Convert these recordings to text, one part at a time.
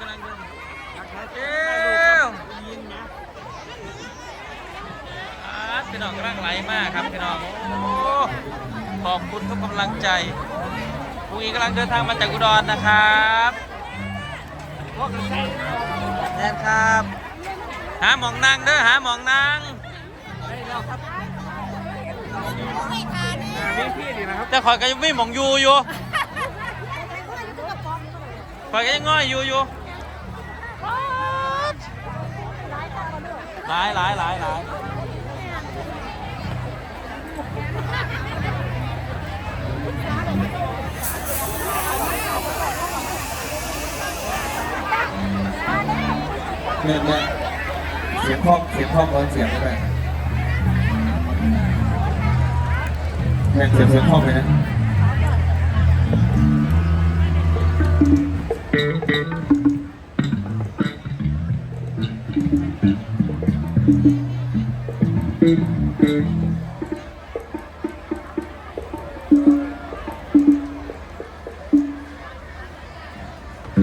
กำลังเดินเอ้วยิงนะอาพี่น้องกำลังไหลมากครับพี่น้องอขอบคุณทุกกำลังใจปุยกำลังเดินทางมาจากอุดรนะครับพวกนี้แทนครับ หาหมองนางเด้อหาหมองนางพี่พี่ดีนะครับแต่ขอยก็ยังไม่หมองอยู่อยู่ ข่อยก็ยังง่อยอยู่อยู่หลายหลายหลายหลายเงินเนี่ยเสียงพ่อเสียงพ่อร้อนเสียงไปแทนเสียงเสียงพ่อไปนะ ป๊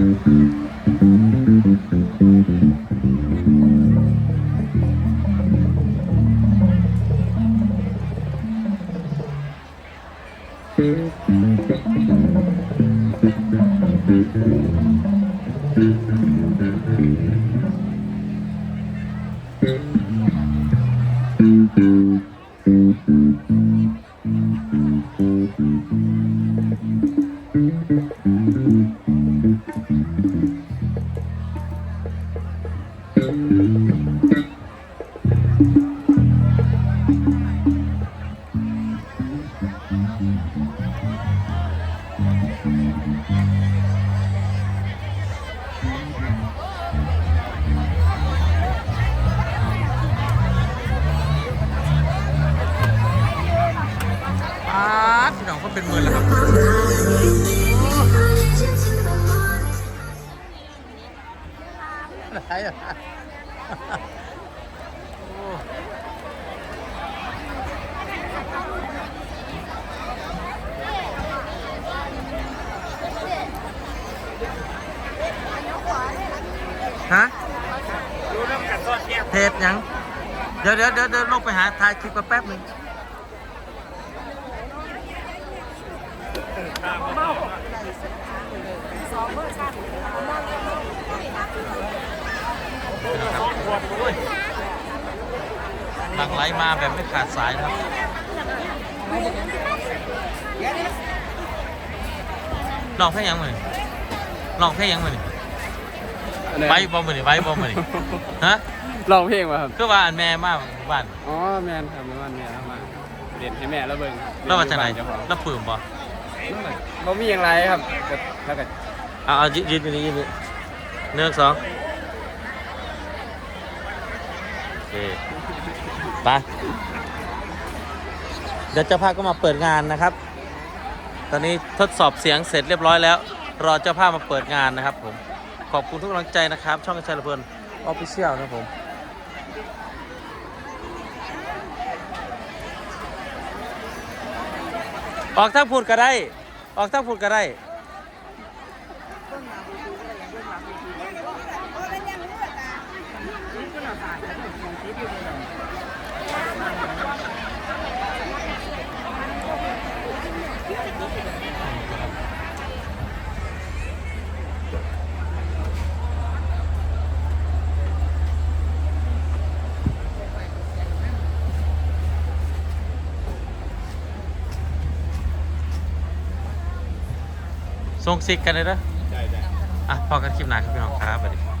เป็นหมื่นแล้วครับอะไรอะโอ้ฮะดูน้ำกัดซอดแก้มเทปยังเดี๋ยวเดี๋ยวเดี๋ยวเดี๋ยวลงไปหาถ่ายคลิปมาแป๊บหนึง หลังไหลมาแบบไม่ขาดสายนะครับลองแค่ยังมือลองแค่ยังมือไว้บอมมือนี่ไว้บอมมือนี่ฮะร้องเพลงมาครับก็ว่าอันแม่มากบ้านอ๋อแมนครับแม่วันแม่มาเรียนให้แม่แล้วเบิ่งแล้วมาจากไหนแล้วปืนบ่ บ่มีอย่างไรครับก็แล้วก็เอาเอายืนยืนอยู่นี่ยืนนี่นึ่งสองโอเคไปเดี๋ยวเจ้าภาพก็มาเปิดงานนะครับ ตอนนี้ทดสอบเสียงเสร็จเรียบร้อยแล้ว รอเจ้าภาพมาเปิดงานนะครับผม ขอบคุณทุกกำลังใจนะครับ ช่องกระชายระเพลินออฟฟิเชียลนะครับผม ออกทางพูดก็ได้ ออกทางพูดก็ได้ ส่งซิกกันเลยนะใช่ใช่อะพอกันคลิปหน้าครับพี่น้องครับสวัสดี